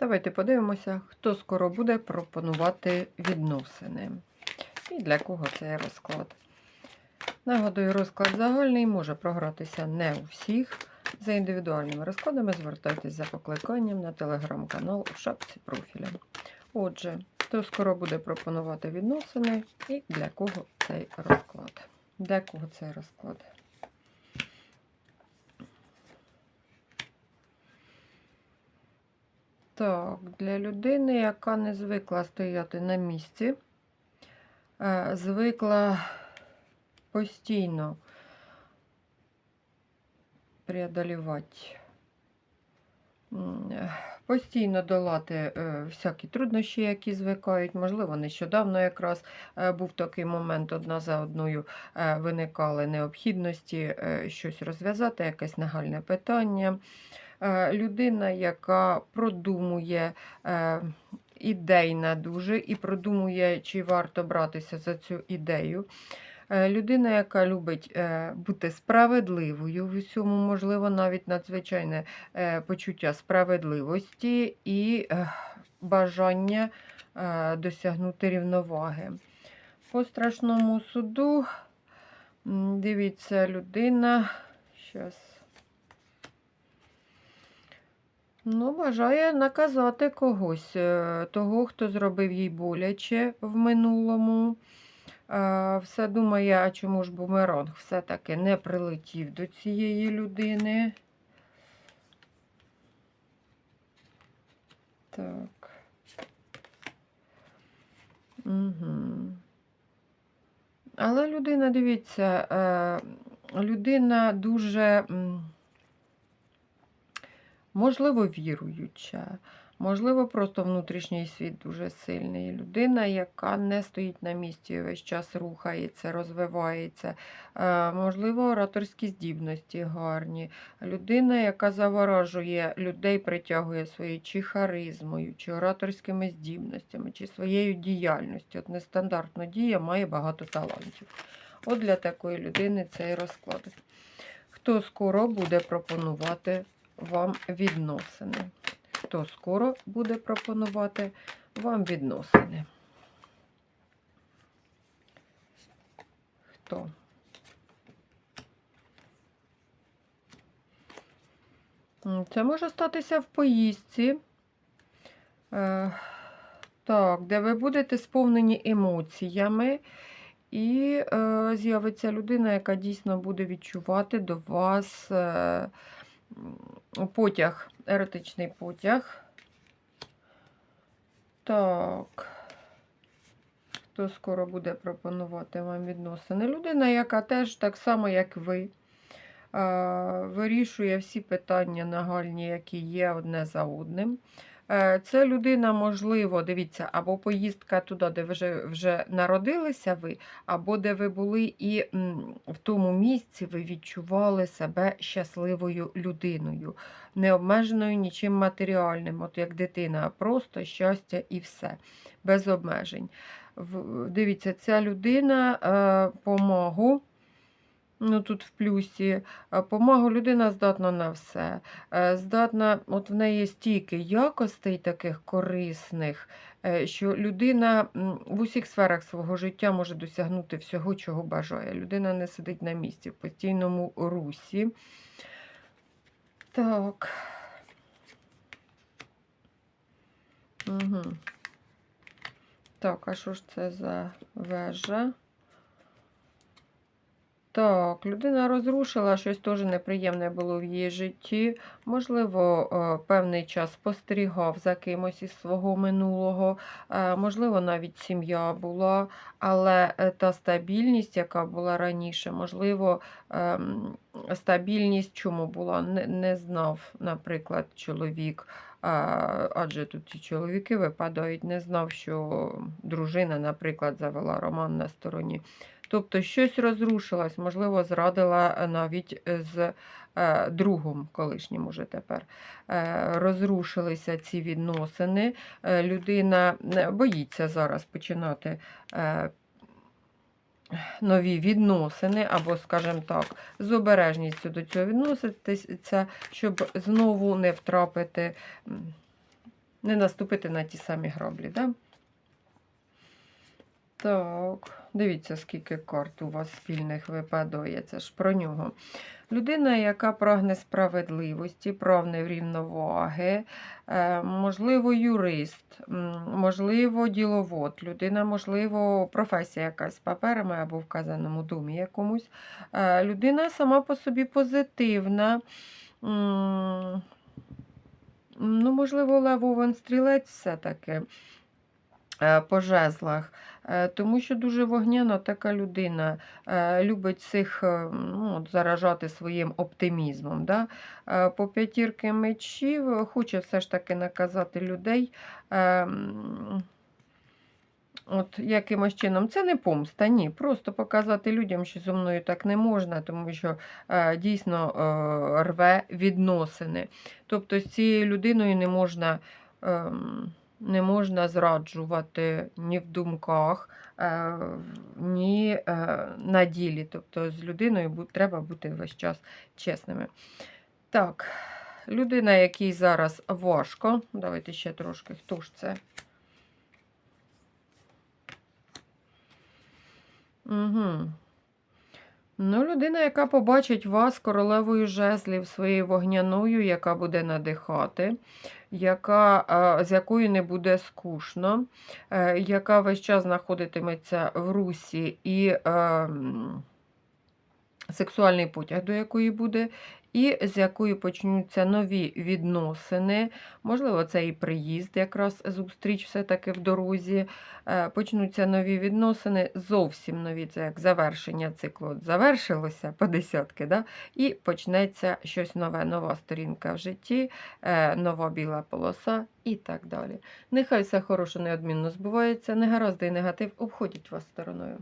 Давайте подивимося, хто скоро буде пропонувати відносини. І для кого цей розклад. Нагадую, розклад загальний може програтися не у всіх. За індивідуальними розкладами звертайтесь за покликанням на телеграм-канал у шапці профіля. Отже, хто скоро буде пропонувати відносини і для кого цей розклад. Для кого цей розклад? Так, для людини, яка не звикла стояти на місці, е, звикла постійно преодолівати, е, постійно долати е, всякі труднощі, які звикають. Можливо, нещодавно якраз був такий момент, одна за одною виникали необхідності щось розв'язати, якесь нагальне питання. Е, Людина, яка продумує е, ідейна дуже і продумує, чи варто братися за цю ідею. Е, Людина, яка любить бути справедливою в усьому, можливо, навіть надзвичайне почуття справедливості і бажання досягнути рівноваги. По страшному суду, дивіться, людина. Щас. Ну, бажає наказати когось, е, того, хто зробив їй боляче в минулому. Е, Все думає, а чому ж бумеранг все-таки не прилетів до цієї людини. Так. Угу. Але людина, дивіться, е, людина дуже, можливо, віруюча, можливо, просто внутрішній світ дуже сильний. Людина, яка не стоїть на місці, весь час рухається, розвивається, Е, можливо, ораторські здібності гарні. Людина, яка заворожує людей, притягує своєю чи харизмою, чи ораторськими здібностями, чи своєю діяльністю. От нестандартна дія має багато талантів. От для такої людини цей розклад. Хто скоро буде пропонувати вам відносини? Хто скоро буде пропонувати вам відносини? Хто? Це може статися в поїздці. Е, так, де ви будете сповнені емоціями, і е, з'явиться людина, яка дійсно буде відчувати до вас е, потяг, еротичний потяг. Так. Хто скоро буде пропонувати вам відносини? Людина, яка теж так само, як ви, вирішує всі питання нагальні, які є одне за одним. Е, Це людина, можливо, дивіться, або поїздка туди, де вже, вже народилися ви, або де ви були, і в тому місці ви відчували себе щасливою людиною, необмеженою нічим матеріальним, от як дитина, а просто щастя і все, без обмежень. Дивіться, ця людина е, помогу. Ну, тут в плюсі помагу людина здатна на все. Е, Здатна, от в неї стільки якостей таких корисних, е, що людина в усіх сферах свого життя може досягнути всього, чого бажає. Людина не сидить на місці в постійному русі. Так. Угу. Так, а що ж це за вежа? Так, людина розрушила, щось теж неприємне було в її житті. Можливо, е, певний час спостерігав за кимось із свого минулого, е, можливо, навіть сім'я була, але е, та стабільність, яка була раніше, можливо, ем, стабільність чому була, не, не знав, наприклад, чоловік. Адже тут ці чоловіки випадають, не знав, що дружина, наприклад, завела роман на стороні. Тобто щось розрушилось, можливо, зрадила е, навіть з е, другом колишнім уже тепер. Е, розрушилися ці відносини. Е, людина е, боїться зараз починати. Е, Нові відносини, або, скажімо так, з обережністю до цього відноситися, щоб знову не втрапити не наступити на ті самі граблі. Да? Так, дивіться, скільки карт у вас спільних випадає. Це ж про нього. Людина, яка прагне справедливості, прагне рівноваги, е, можливо, юрист, можливо, діловод, людина, можливо, професія якась з паперами або в вказаному домі якомусь. Е, Людина сама по собі позитивна. Ну, можливо, Левовен стрілець все-таки по жезлах, Е, тому що дуже вогняна така людина, е, любить цих е, ну, заражати своїм оптимізмом. Да? Е, По п'ятірки мечів е, хоче все ж таки наказати людей. е, От якимось чином, це не помста, ні. Просто показати людям, що зі мною так не можна, тому що е, дійсно е, рве відносини. Тобто з цією людиною не можна, ем, не можна зраджувати ні в думках, е, ні е, на ділі. Тобто з людиною треба бути весь час чесними. Так, людина, якій зараз важко. Давайте ще трошки. Хто ж це? Угу. Ну, людина, яка побачить вас королевою жезлів своєю вогняною, яка буде надихати, яка, з якою не буде скучно, е, яка весь час знаходитиметься в русі і е, м, сексуальний потяг до якої буде, і з якою почнуться нові відносини. Можливо, це і приїзд, якраз зустріч все-таки в дорозі. Е, Почнуться нові відносини, зовсім нові, це як завершення циклу. От завершилося по десятки, да? і почнеться щось нове, нова сторінка в житті, е, нова біла полоса і так далі. Нехай все хороше неодмінно збувається, негаразди і негатив обходять вас стороною.